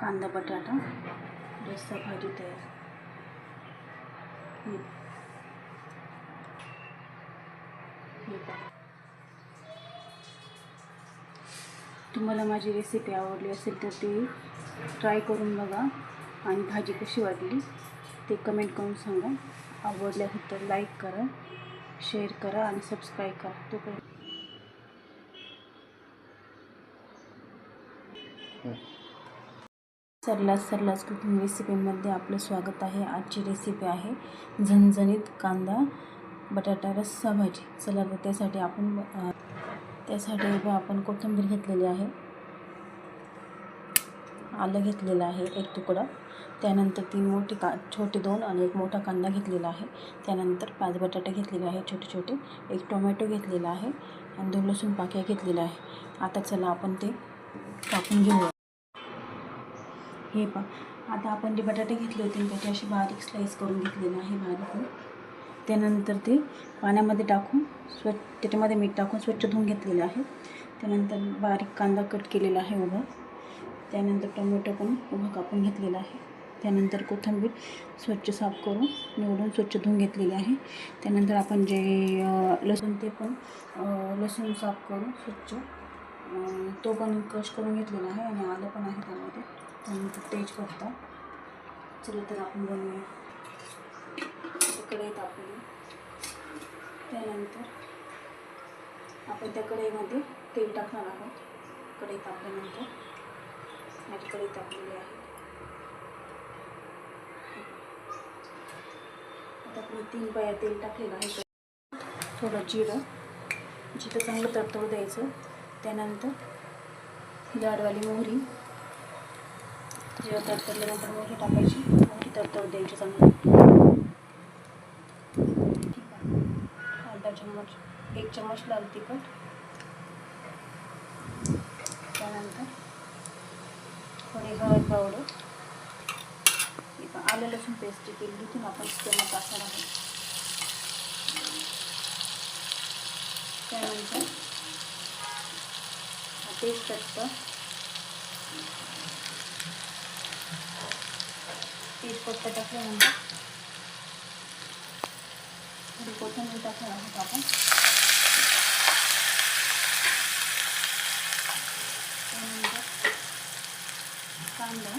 कांदा बटाटा रस्सा भाजी तयार. तुम्हाला माझी रेसिपी आवडली असेल तर ती ट्राय करून बघा. आणि भाजी कशी वाटली ते कमेंट करून सांगा. आवडली असेल तर लाईक करा शेअर करा आणि सबस्क्राईब करा. तोपर्यंत सरलास सरलास कुकिंग रेसिपीमध्ये आपलं स्वागत आहे. आजची रेसिपी आहे झणझणीत कांदा बटाटा रस्सा भाजी. चला तर त्यासाठी आपण त्यासाठी बघा आपण कोथिंबीर घेतलेली आहे. आलं घेतलेलं आहे एक तुकडा. त्यानंतर तीन मोठी का छोटे दोन आणि एक मोठा कांदा घेतलेला आहे. त्यानंतर पाच बटाटे घेतलेले आहे छोटे छोटे. एक टोमॅटो घेतलेला आहे आणि दोन लसूण पाक्या घेतलेल्या आहे. आता चला आपण ते कापून घेऊया. हे पण आता आपण जे बटाटे घेतले होते त्याची अशी बारीक स्लाईस करून घेतलेली आहे बारीक त्यानंतर ते पाण्यामध्ये टाकून स्वच्छ त्याच्यामध्ये मीठ टाकून स्वच्छ धुवून घेतलेले आहे. त्यानंतर बारीक कांदा कट केलेला आहे उभा. त्यानंतर टोमॅटो पण उभा कापून घेतलेला आहे. त्यानंतर कोथिंबीर स्वच्छ साफ करून निवडून स्वच्छ धुवून घेतलेली आहे. त्यानंतर आपण जे लसूण ते पण लसूण साफ करून स्वच्छ तो पण क्रश करून घेतलेला आहे आणि आलं पण आहे त्यामध्ये. त्यानंतर तेजपत्ता चला तर आपण बनवूया. कढई तापली त्यानंतर आपण त्या कढईमध्ये तेल टाकणार आहोत. कढई तापल्यानंतर माझी कढई तापलेली आहे. आता आपण तीन पाया तेल टाकलेलं आहे. थोडं जिरं. जिरं चांगलं तडतडू द्यायचं. त्यानंतर जाडवाली मोहरी. जिरं तडतडल्यानंतर मोठी टाकायची मोठी तडतडू द्यायची चांगली ठीक आहे अर्धा चम्मच एक चम्मच लाल तिखट त्यानंतर थोडी हळद पावडर आलं लसूण पेस्ट केली तिथून आपण त्यांना टाकणार आहोत त्यानंतर तेजपत्ता तेजपत्ता तेजपत्ता टाकल्यानंतर थोडी कोथिंबीर टाकणार आहोत आपण त्यानंतर कांदा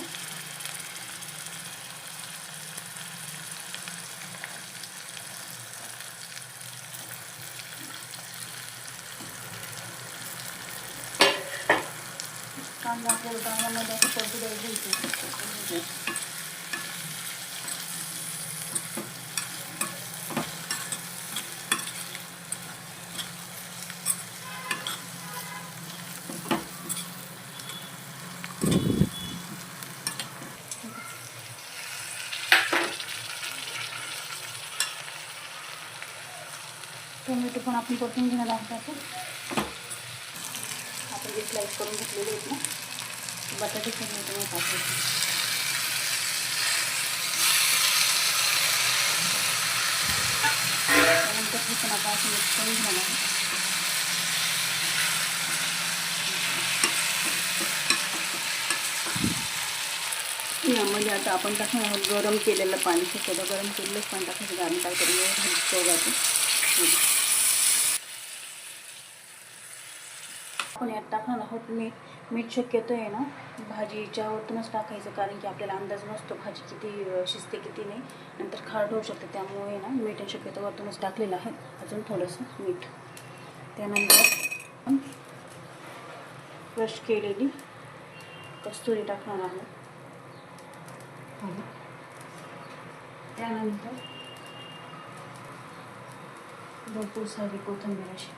कांदा आपल्याला कांद्यामध्ये असं परतू द्यायचं टोमॅटो पण आपण परतून घेणार आहोत आपण आपण जे स्लाईस करून घेतलेले आहेत ना. बटाटे टोमॅटो नाही टाकायचे त्यानंतर हे पण आपण असं मिक्स करून घेणार आहोत. यामध्ये म्हणजे आता आपण टाकणार आहोत गरम केलेलं पाणी शक्यतो गरम केलेलंच पाणी टाकायचं कारण काय करून भाजी आपण यात टाकणार आहोत मी मीठ शक्यतो आहे ना भाजीच्या वरतूनच टाकायचं कारण की आपल्याला अंदाज नसतो भाजी किती शिजते किती नाही. नंतर खारट होऊ शकते त्यामुळे ना मीठ शक्यतो वरतूनच टाकलेलं आहे. अजून थोडंसं मीठ. त्यानंतर क्रश केलेली कस्तुरी टाकणार आहोत. त्यानंतर भरपूर सारी कोथिंबीर अशी.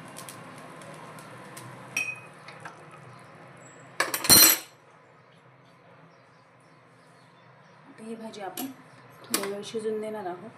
ही भाजी आपण थोडा वेळ शिजून देणार आहोत.